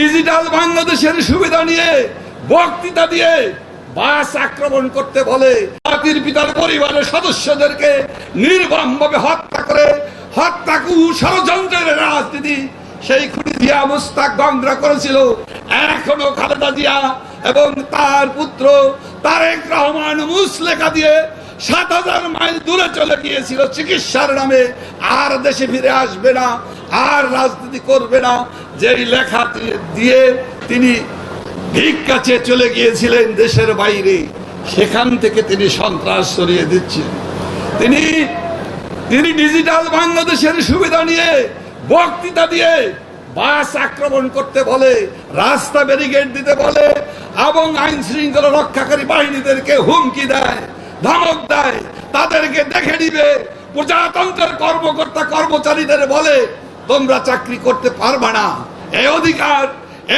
Digital বাংলাদেশের সুবিধা নিয়ে বক্তৃতা দিয়ে বাস আক্রমণ করতে বলে। জাতির পিতার পরিবারের সদস্যদেরকে নির্মমভাবে হত্যা করে হত্যাকু ষড়যন্ত্রের রাজনীতি। সেই খুনি জিয়া মুস্তাক গঙ্গরা করেছিল। এখনও খালেদা জিয়া এবং তার পুত্র তারেক রহমান মুসলেখা দিয়ে সাত হাজার মাইল দূরে চলে গিয়েছিল। চিকিৎসার নামে আর দেশে ফিরে আসবে না, আর রাজনীতি করবে না। যেই লেখা দিয়ে তিনি ভিক্ষা চেয়ে চলে গিয়েছিলেন দেশের বাইরে, সেখান থেকে তিনি সন্ত্রাস সরিয়ে দিচ্ছেন। তিনি তিনি ডিজিটাল বাংলাদেশের সুবিধা নিয়ে বক্তৃতা দিয়ে বাস আক্রমণ করতে বলে, রাস্তা ব্যারিকেড দিতে বলে, এবং আইন শৃঙ্খলা রক্ষাকারী বাহিনীদেরকে হুমকি দেয়, ধমক দেয়, তাদেরকে দেখে নিবে, প্রজাতন্ত্রের কর্মকর্তা কর্মচারীদের বলে, তোমরা চাকরি করতে পারবে না। এই অধিকার,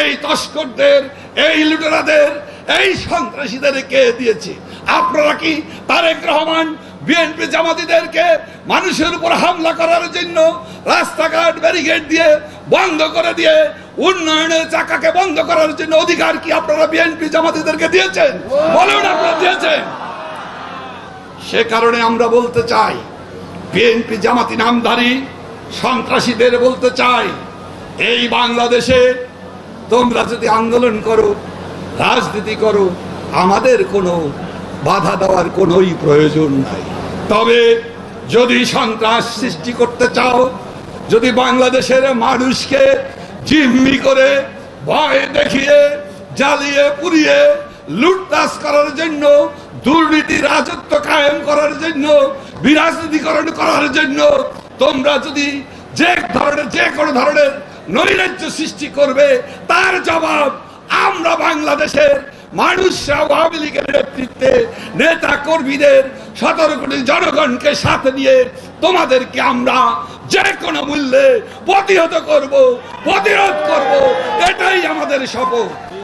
এই তস্করদের, এই লুটেরাদের, এই সন্ত্রাসীদের কে দিয়েছে? আপনারা কি তারেক রহমান, বিএনপি জামাতিদেরকে মানুষের উপর হামলা করার জন্য রাস্তাঘাট ব্যারিকেড দিয়ে বন্ধ করে দিয়ে উন্নয়নের চাকাকে বন্ধ করার জন্য অধিকার কি আপনারা বিএনপি জামাতিদেরকে দিয়েছেন? বলুন আপনারা দিয়েছেন। সে কারণে আমরা বলতে চাই, বিএনপি জামাতি নামধারী সন্ত্রাসীদের বলতে চাই এই বাংলাদেশে তোমরা যদি আন্দোলন করো, রাজনীতি করো, আমাদের কোনো বাধা দেওয়ার কোনোই প্রয়োজন নাই। তবে যদি সন্ত্রাস সৃষ্টি করতে চাও, যদি বাংলাদেশের মানুষকে জিম্মি করে ভয় দেখিয়ে, জ্বালিয়ে, পুড়িয়ে লুটতাস করার জন্য, দুর্নীতি, রাজত্ব কায়েম করার জন্য, বিরাজনীতিকরণ করার জন্য, তোমরা যদি যে ধরনের, যে কোনো ধরনের নৈরাজ্য সৃষ্টি করবে, তার জবাব আমরা বাংলাদেশের মানুষরা আওয়ামী লীগের নেতৃত্বে, নেতা কর্মীদের, সতেরো কোটি জনগণকে সাথে নিয়ে তোমাদেরকে আমরা যে কোনো মূল্যে প্রতিহত করব, প্রতিরোধ করব, এটাই আমাদের শপথ।